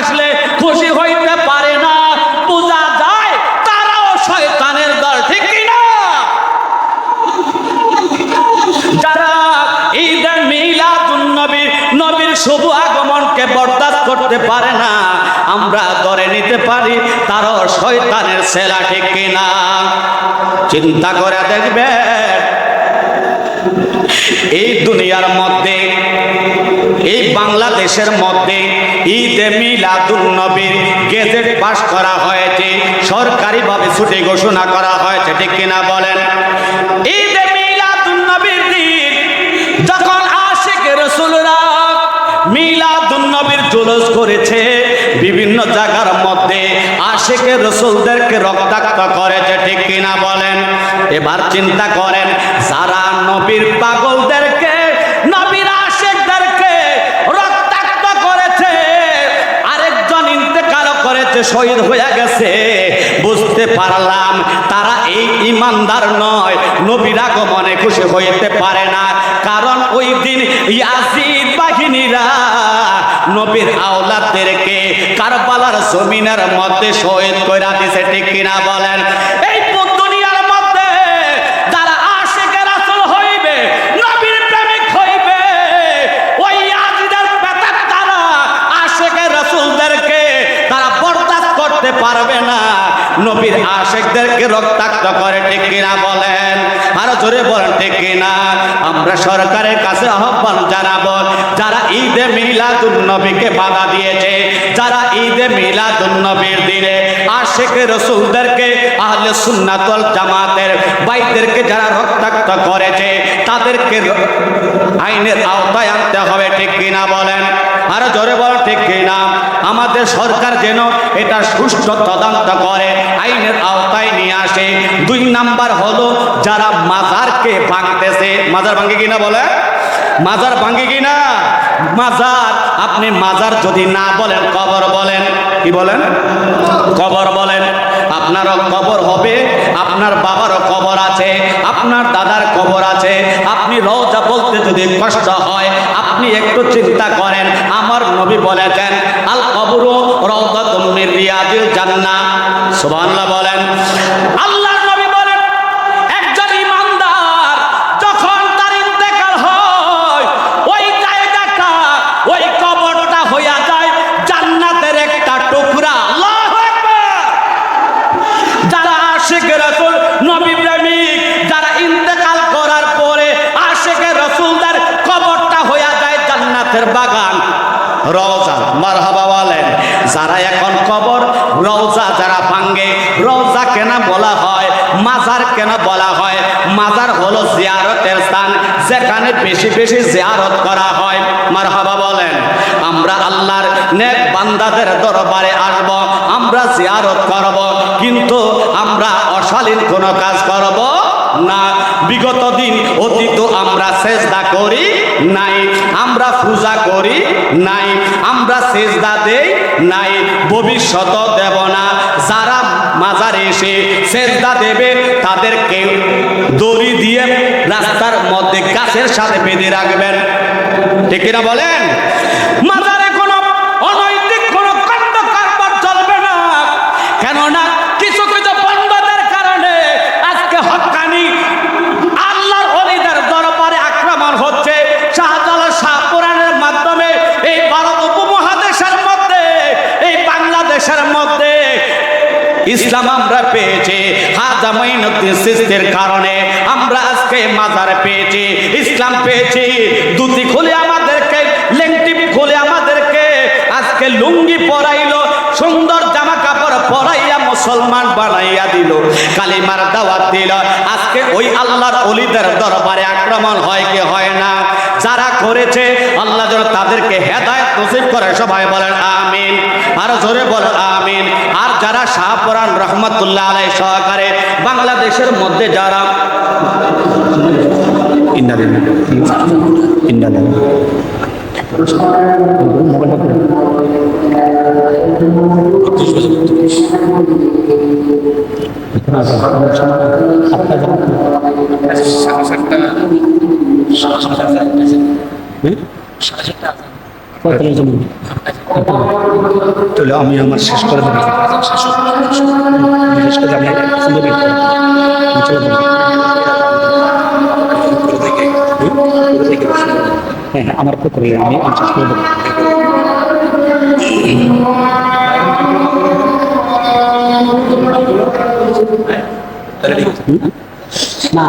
আসলে খুশি হইতে পারে না। বোঝা যায় তারাও শয়তানের দল, ঠিক কিনা? যারা ঈদের মিলাদুন নবী, নবীর শুভ আগমনকে বরদাস্ত করতে পারে না, আমরা ধরে নিতে পারি তারও শয়তানের সেলা ঠিক কিনা? চিন্তা করে দেখবেন এই দুনিয়ার মধ্যে, এই বাংলাদেশের মধ্যে ঈদে মিলাদুন নবীর গেজেট পাস করা হয়েছে, সরকারিভাবে ছুটি ঘোষণা করা হয়েছে, ঠিক কিনা বলেন? ঈদে মিলাদুন নবীর দিন, যখন নবীর জুলুস করেছে বিভিন্ন জায়গার মধ্যে আশিকে রসুলদেরকে রক্তাক্ত করেছে, ঠিক কিনা বলেন? এবার চিন্তা করেন, যারা নবীর পাগলদেরকে, নবীর আশেকদেরকে রক্তাক্ত করেছে, আরেকজন ইন্তেকাল করেছে, শহীদ হয়ে গেছে, বুঝতে পারলাম তারা এই ইমানদার নয়, নবীর আগমনে খুশি হইতে পারে না। কারণ ওই দিন ইয়াজিদ বাহিনীরা নবীর আওলাদদেরকে কারবালার জমিনের মধ্যে শহীদ কইরা দিছে ঠিক কিনা বলেন? এই দুনিয়ার মধ্যে যারা হইবে নবীর প্রেমিক হইবে ওই তারা রাসূলদেরকে তারা বরদাস্ত করতে পারবে না। নবীর আশেকদেরকে রক্তাক্ত করে ঠিক কিনা বলেন? আরও জোরে বলেন, ঠিক কিনা? আমরা সরকারের কাছে আহ্বান জানাব, যারা ঈদে মিলাদুন নবীকে বাধা দিয়েছে, যারা ঈদে মিলাদুন নবীর দিনে আশেক রসুলদেরকে, আহলে সুন্নাতল জামাতের বাইদেরকে যারা রক্তাক্ত করেছে, তাদেরকে আইনের আওতায় আনতে হবে, ঠিক কিনা বলেন? আরও জোরে বলেন, ঠিক কিনা? আমাদের সরকার যেন এটা সুষ্ঠু তদন্ত করে, আইনের আওতায় নিয়ে আসে। দুই নাম্বার হলো, যারা মাজারকে ভাঙতেছে? মাজার ভাঙে কিনা বলে? মাজার ভাঙে কিনা? মাজার, আপনি মাজার যদি না বলেন, কবর বলেন। কি বলেন? কবর বলেন। আপনারও কবর হবে, আপনার বাবারও কবর আছে, আপনার দাদার কবর আছে। আপনি রওজা বলতে যদি কষ্ট হয়, আপনি একটু চিন্তা করেন। আমার নবী বলেছেন, আল কবরু রওদাতুম মির রিয়াজিল জান্নাহ। সুবহানাল্লাহ বলেন, আল্লাহর জান্নাতের বাগান, রওজা, মারহাবা বলেন। যারা এখন কবর, রওজা যারা ভাঙ্গে রওজা কেন বলা হয়, মাজার কেন বলা হয়। মাজার হলো জিয়ারতের স্থান, যেখানে বেশি বেশি জিয়ারত করা হয়। মারহাবা বলেন, আমরা আল্লাহর নেক বান্দাদের দরবারে আসব, আমরা জিয়ারত করব, কিন্তু আমরা অশালীন কোনো কাজ করব না, বিগত দিন অতীত আমরা চেষ্টা করি নাই, আমরা পূজা করি নাই, আমরা চেষ্টা দেই নাই, ভবিষ্যৎ দেব না। যারা মাজারে এসে চেষ্টা দেবে, তাদেরকে দড়ি দিয়ে রাস্তার মধ্যে গাছের সাথে বেঁধে রাখবেন। ঠিক কিনা বলেন মাজারে কোনো অনৈতিক কোনো কাণ্ড কারবার চলবে না কেননা কিছু কিছু বন্ধদের কারণে আজকে হকানি আল্লাহর অলিদের দরবারে আক্রমণ হচ্ছে শাহজালাল শাহপুরাণের মাধ্যমে এই ভারত উপমহাদেশের মধ্যে এই বাংলাদেশের মধ্যে ইসলাম আমরা পেয়েছি হাজা সৃষ্টির কারণে আমরা আজকে মাজার পেয়েছি, ইসলাম পেয়েছি। দুটি খুলে আমাদেরকে লেংটিপ খুলে আমাদেরকে আজকে লুঙ্গি পরাইলো, সুন্দর মুসলমান বানাইয়া দিল, কালিমার দাওয়াত দিল। আজকে ওই আল্লাহর অলিদের দরবারে আক্রমণ হয় কি হয় না? যারা করেছে, আল্লাহ যেন তাদেরকে হেদায়ত নসিব করে। সবাই বলেন আমিন। আর জোরে বলেন আমিন। আর যারা শাহপুরান রহমতুল্লাহ আলাই সহকারে বাংলাদেশের মধ্যে যারা ইন্দালিন ইন্দালিন তাহলে আমি আমার শেষ করে দেবো। শেষ করে আমি সুন্দর চলে যাব হ্যাঁ আমার পুকুরে আমি শেষ করে দেবো। না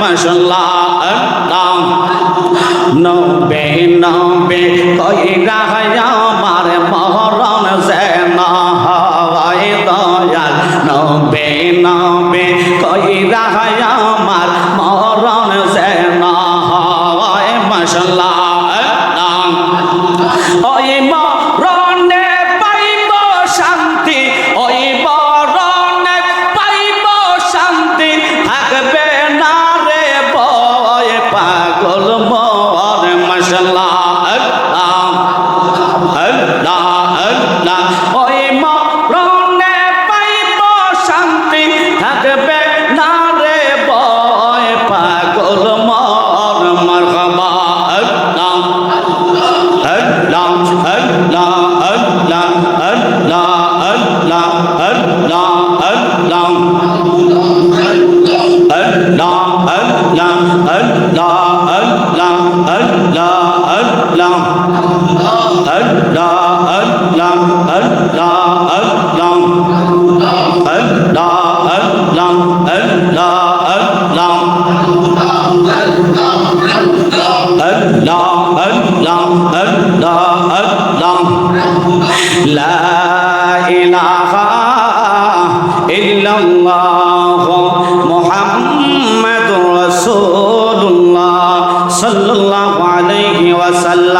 মাসাল্লাহ নবে নবে কয়রা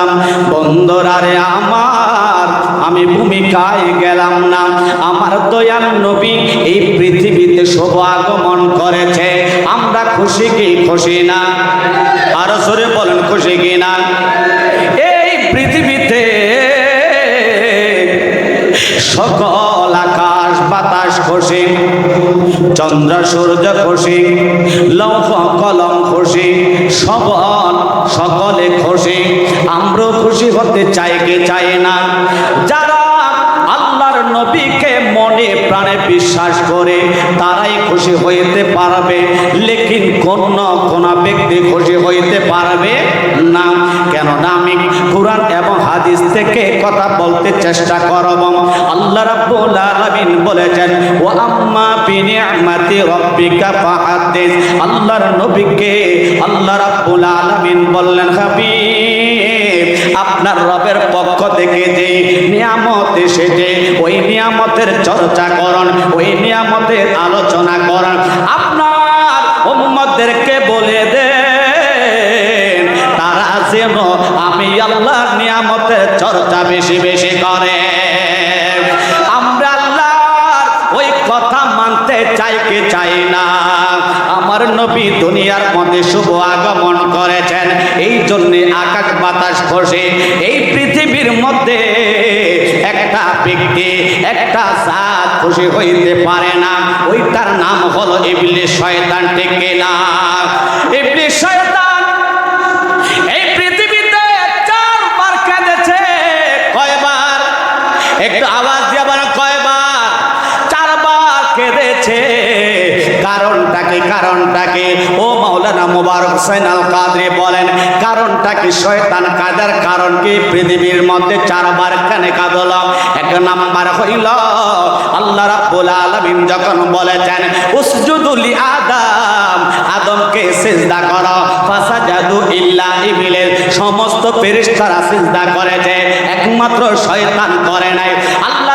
না বন্দরারে আমার, আমি ভূমিকায় গেলাম না। আমার দয়াল নবী এই পৃথিবীতে শুভ আগমন করেছে। আমরা খুশি কি খুশি না? আরও সরে বলেন, খুশি কি না? এই পৃথিবীতে সকল আকাশ বাতাস খুশি, চন্দ্র সূর্য খুশি, লৌহ কলম খুশি সবল সকলে খুশি। আমরাও খুশি হতে চাই কে চায় না? যারা আল্লাহর নবীকে মনে প্রাণে বিশ্বাস করে, তারাই খুশি হইতে পারবে, লেকিন কোন কোন ব্যক্তি খুশি হইতে পারবে না। কেননা আমি হাদিস থেকে কথা বলতে চেষ্টা করব আল্লাহ রাব্বুল আলামিন বলেছেন ও আম্মা বিনিআমাতি রাব্বিকা ফাহাদিস। আল্লাহর নবীকে আল্লাহ রাব্বুল আলামিন বললেন, হাবিব, আপনার রবের পক্ষ থেকে যে নিয়ামত এসেছে, ওই নিয়ামতের চর্চা করুন, ওই নিয়ামতের আলোচনা করুন। আপনার উম্মতদেরকে বলে দেন যেন আমি আল্লাহর নিয়ামতের চর্চা বেশি বেশি করে। আমরা আল্লাহর ওই কথা মানতে চাই কি চাই না। আমার নবী দুনিয়ার মধ্যে শুভ আগমন করেছেন। এই জন্য আকাশ বাতাস খসে এই পৃথিবীর মধ্যে একটা ব্যক্তি, একটা সাত খুশি হইতে পারে না। ওইটার নাম হলো ইবলিশ শয়তান, ঠিক না ইবলিশ শয়তান কারণটা কি কারণটা কি ও মাওলানা মুবারক হোসেন আল কাদরি বলেন, কারণটা কি শয়তান কাদার? কারণ কি পৃথিবীর মধ্যে চারবার কেন কাঁদল? এক নাম্বার হইল আল্লাহ রাব্বুল আলামিন যখন বলেছেন উসজুদুলি আদম, আদমকে সিজদা করো, ফাসাজাদু ইল্লা ইবলিস সমস্ত ফেরেশতারা সিজদা করেছে, একমাত্র শয়তান করে নাই। আল্লাহ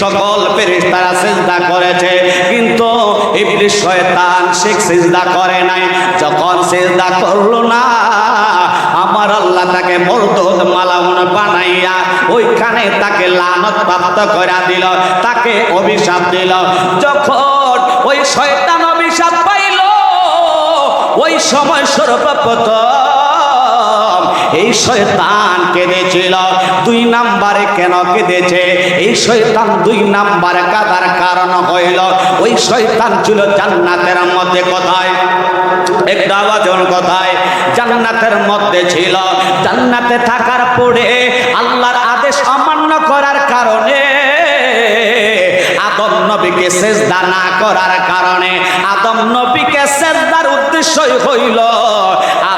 সকল ফেরেশতারা সিজদা করেছে। কিন্তু ইবলিস শয়তান সে সিজদা করে নাই। যখন সিজদা করল না, আমার আল্লাহ তাকে মরদুদ মালাউন বানাইয়া ওইখানে তাকে লানত প্রাপ্ত করে দিল, তাকে অভিশাপ দিল। যখন ওই শয়তান অভিশাপ পাইল, ওই সময় সর্বপ্রথম এই শয়তান কেঁদেছিল। দুই নাম্বারে কেন কেঁদেছে? এই শয়তান দুই নাম্বারে কাদার কারণ হইল। ওই শয়তান ছিল জান্নাতের মধ্যে কোথায়? একটা আওয়াজন কোথায়? জান্নাতের মধ্যে ছিল। জান্নাতে থাকার পরে আল্লাহর আদেশ অমান্য করার কারণে, আদম নবীকে সেজদা না করার কারণে, আদম নবীকে সেজদার উদ্দেশ্যই হইল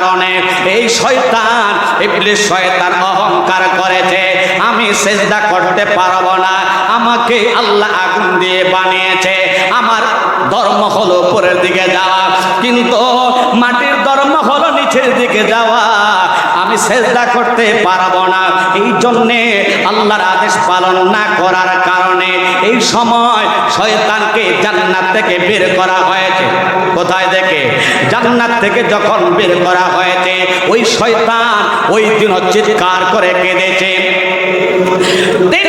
কারণে এই শয়তান ইবলিস শয়তান অহংকার করেছে। আমি সেজদা করতে পারব না। আমাকে আল্লাহ আগুন দিয়ে বানিয়েছে। আমার ধর্ম হলো উপরের দিকে যাওয়া কিন্তু মাটির ধর্ম হলো নিচের দিকে যাওয়া আমি সেজদা করতে পারব না। এই জন্যে আল্লাহর আদেশ পালন না করার কারণে এই সময় শয়তানকে জান্নাত থেকে বের করা হয়েছে। কোথায় দেখে? জান্নাত থেকে যখন বের করা হয়েছে, ওই শয়তান ওই দিন চিৎকার করে কেঁদেছে। তিন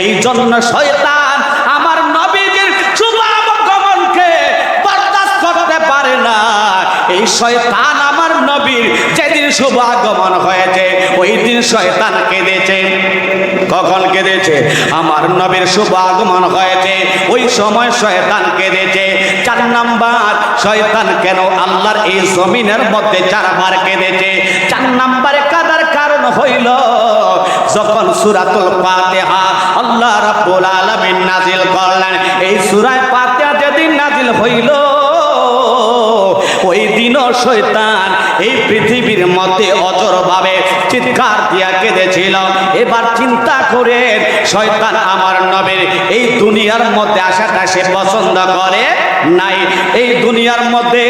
এই জন্য শয়তান আমার নবীর শুভাগমনকে বরদাস্ত করতে পারে না। এই শয়তান শুভ আগমন হয়েছে। ওই দিন শয়তান কেঁদেছে। কখন কেঁদেছে? আমার নবীর শুভ আগমন হয়েছে। ওই সময় শয়তান কেঁদেছে। চার নাম্বার, শয়তান কেন আল্লাহর এই জমিনের মধ্যে চারবার কেঁদেছে? চার নাম্বারে কাদার কারণ হইল, যখন সুরাতুল ফাতিহা আল্লাহ রাব্বুল আলামিন নাজিল করলেন, এই সূরায় ফাতিহা যেদিন নাজিল হইল, ওই দিনও শয়তান এই পৃথিবীর মধ্যে অজরভাবে চিৎকার দিয়া কেঁদেছিল। এবার চিন্তা করে শয়তান আমার নবীর এই দুনিয়ার মধ্যে আসাটা সে পছন্দ করে নাই। এই দুনিয়ার মধ্যে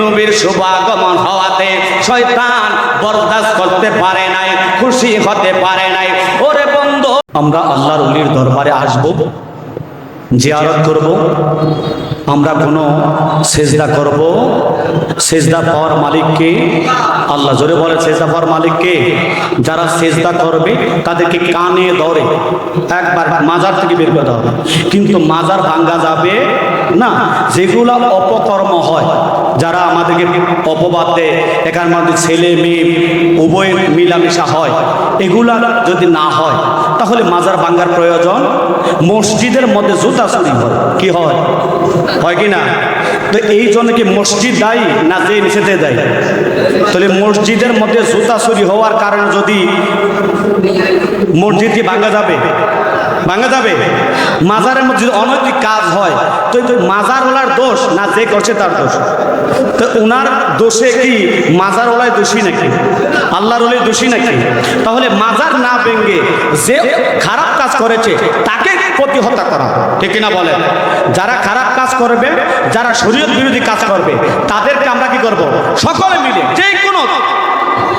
নবীর শুভ আগমন হওয়াতে শয়তান বরদাস্ত করতে পারে নাই, খুশি হতে পারে নাই। ওরে বন্ধু, আমরা আল্লাহর অলির দরবারে আসব। জিয়ারত করব। আমরা কোনো সেজদা করব। সেজদা পাওয়ার মালিককে আল্লাহ জোরে বলে, সেজদা পাওয়ার মালিককে? যারা সেজদা করবে, তাদেরকে কানে ধরে একবার মাজার থেকে বের করে হবে। কিন্তু মাজার ভাঙ্গা যাবে না। যেগুলো অপকর্ম হয়, যারা আমাদেরকে অপবাদ দেয়, এখান মধ্যে ছেলে, মেয়ে, উভয় মিলামেশা হয়, এগুলা যদি না হয় তাহলে মাজার ভাঙ্গার প্রয়োজন? মসজিদের মধ্যে জুতা চুরি হয়। কি হয়? হয় কি না? তো এই জন্য কি মসজিদ দায়ী না যে নিষেধে দেয়? তাহলে মসজিদের মধ্যে জুতা চুরি হওয়ার কারণে যদি মসজিদটি ভাঙ্গা যাবে ভাঙ্গা যাবে। মাজারের মধ্যে যদি অনৈতিক কাজ হয়, তো মাজারওয়ালার দোষ না যে করছে তার দোষ? তো ওনার দোষে কি মাজারওয়ালায় দোষী নাকি? আল্লাহর ওলাই দোষী নাকি? তাহলে মাজার না ভেঙ্গে যে খারাপ কাজ করেছে, তাকে প্রতিহত্যা করা ঠিক না বলেন? যারা খারাপ কাজ করবে, যারা শরীয়ত বিরোধী কাজ করবে, তাদেরকে আমরা কি করব? সকলে মিলে যে কোনো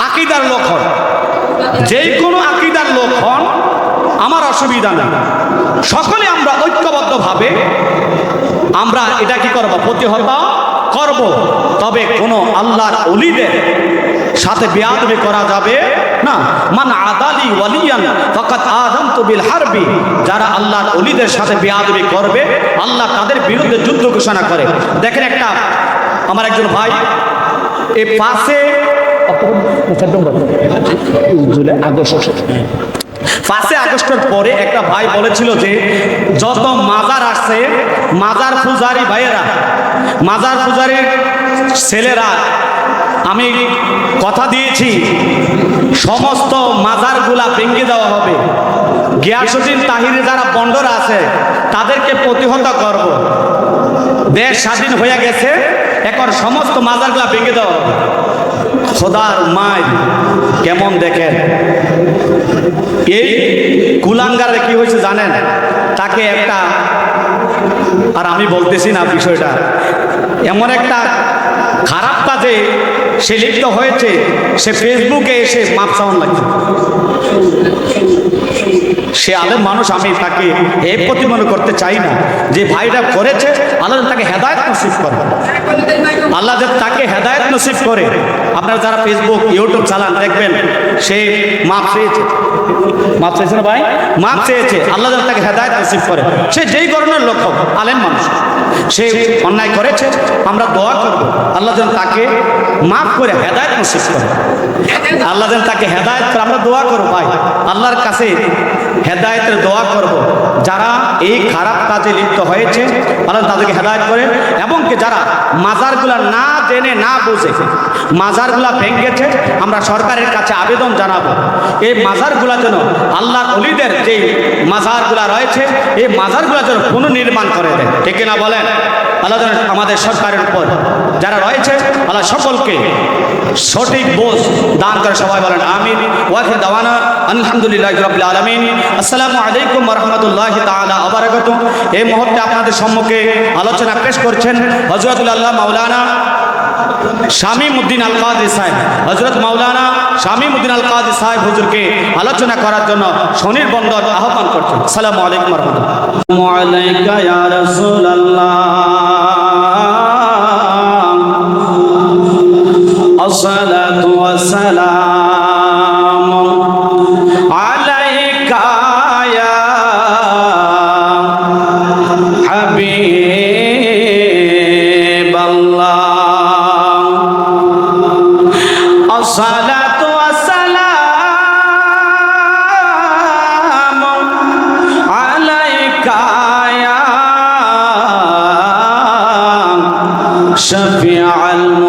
আকিদার লোক হন। যে কোনো আকিদার লোক হন আমার অসুবিধা নেই। সকলে আমরা ঐক্যবদ্ধভাবে আমরা এটা কি করব? প্রতিহত করব। তবে কোনো আল্লাহর অলিদের সাথে বেয়াদবি করা যাবে না। মান আদালি ওয়ালিয়ান ফাকাত আযামতু বিল হারবি। যারা আল্লাহর অলিদের সাথে বেয়াদবি করবে, আল্লাহ তাদের বিরুদ্ধে যুদ্ধ ঘোষণা করে। দেখেন একটা আমার একজন ভাই এই পাশে আগস্ট পাঁচই আগস্টের পরে একটা ভাই বলেছিল যে, যত মাজার আসছে, মাজার পূজারি ভাইয়েরা, মাজার পূজারির ছেলেরা, আমি কথা দিয়েছি, সমস্ত মাজারগুলা ভেঙে দেওয়া হবে। গিয়াসুদ্দিন তাহিরে যারা বন্ডরা আছে, তাদেরকে প্রতিহত করব। দেশ স্বাধীন হয়ে গেছে, এখন সমস্ত মাজারগুলা ভেঙে দেওয়া হবে। খোদার মায় কেমন দেখেন এই কুলাঙ্গারে কি হয়েছে জানেন? তাকে একটা, আর আমি বলতেছি না বিষয়টা, এমন একটা খারাপ কাজে সে লিপ্ত হয়েছে, সে ফেসবুকে এসে মাপ চাওয়ান লাগছে সে আলেম মানুষ, আমি তাকে এ প্রতিমনে করতে চাই না। যে ভাইটা করেছে, আল্লাহ তাকে হেদায়ত নসিব করে আল্লাহ যে তাকে হেদায়ত নসিব করে, আপনারা যারা ফেসবুক ইউটিউব চালান, দেখবেন সে মাপ চেয়েছে। মাপ চেয়েছে না ভাই? মাপ চেয়েছে। আল্লাহ যেন তাকে হেদায়ত নসিব করে। সে যেই ধরনের লক্ষ্য আলেম মানুষ, সে অন্যায় করেছে, আমরা দোয়া করব। আল্লাহ যেন তাকে মাফ করে, হেদায়ত নসিব করে। আল্লাহ যেন তাকে হেদায়ত করে, আমরা দোয়া করব ভাই। আল্লাহর কাছে হেদায়তের দোয়া করব। যারা এই খারাপ কাজে লিপ্ত হয়েছে, আল্লাহ তাদেরকে হেদায়ত করে এবং কি যারা মাজারগুলা না জেনে, না বুঝে, মাজারগুলা ভেঙ্গেছে আমরা সরকারের কাছে আবেদন জানাব। এই মাজারগুলা যেন আল্লাহর অলিদের যে মাজারগুলা রয়েছে, এই মাজারগুলা যেন পুনর্নির্মাণ করে দেয়। ঠিক না বলেন? আল্লাহ আমাদের সরকারের উপর যারা রয়েছে, আল্লাহ সকলকে সঠিক বোঝ দান করে সবাই বলেন, আমিন। ওয়াকে দাওয়ানা, আলহামদুলিল্লাহ রবিল আলমিন। আসসালামু আলাইকুম রহমতুল্লাহ তালা আবারগত এই মুহূর্তে আপনাদের সম্মুখে আলোচনা পেশ করছেন হজরতুল্লাহ মাওলানা শামীম উদ্দিন আল কাদের সাহেব হজরত মাওলানা শামীম উদ্দিন আল কাদের সাহেব হুজুরকে আলোচনা করার জন্য শনির বন্দর আহ্বান করছেন। আসসালামু আলাইকুম রহমতুল্লাহ।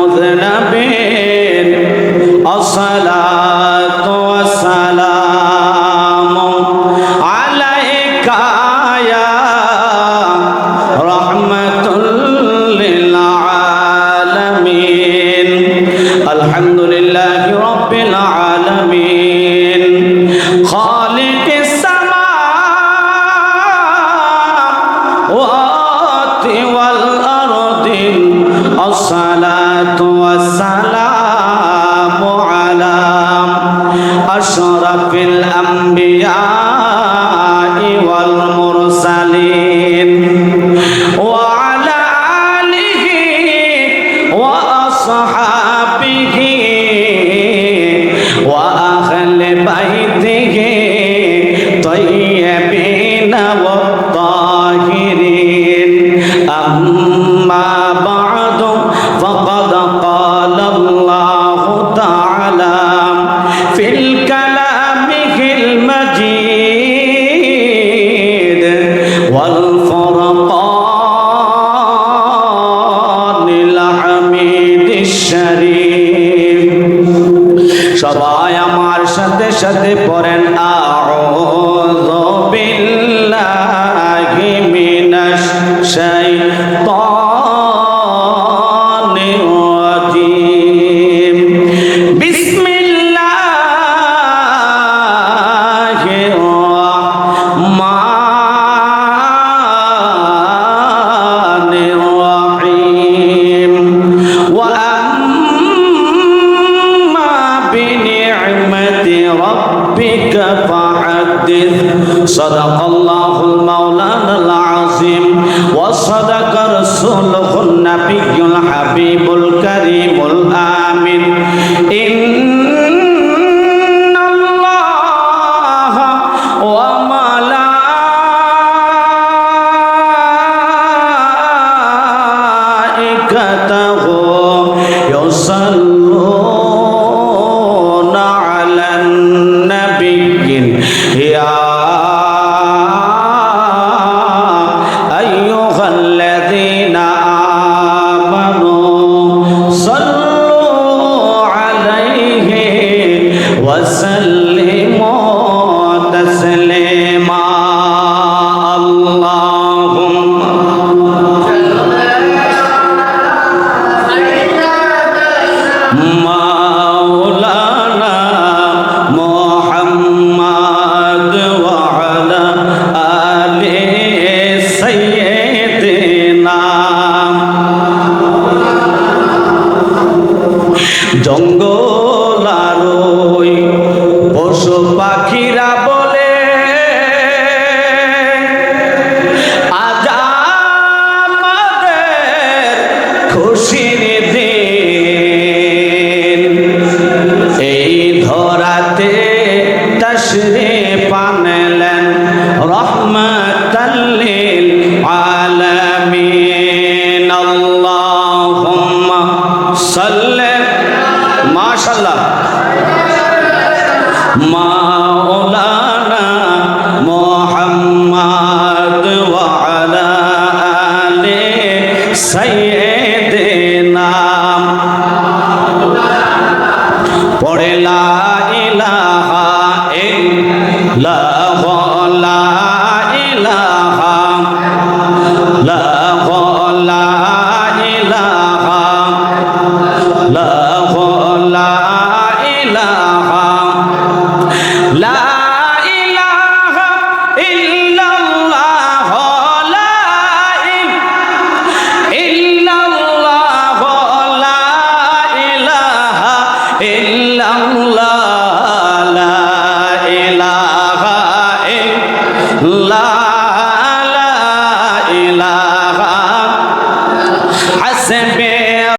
المذنبين الصلاة وأصحابه يصلون জঙ্গল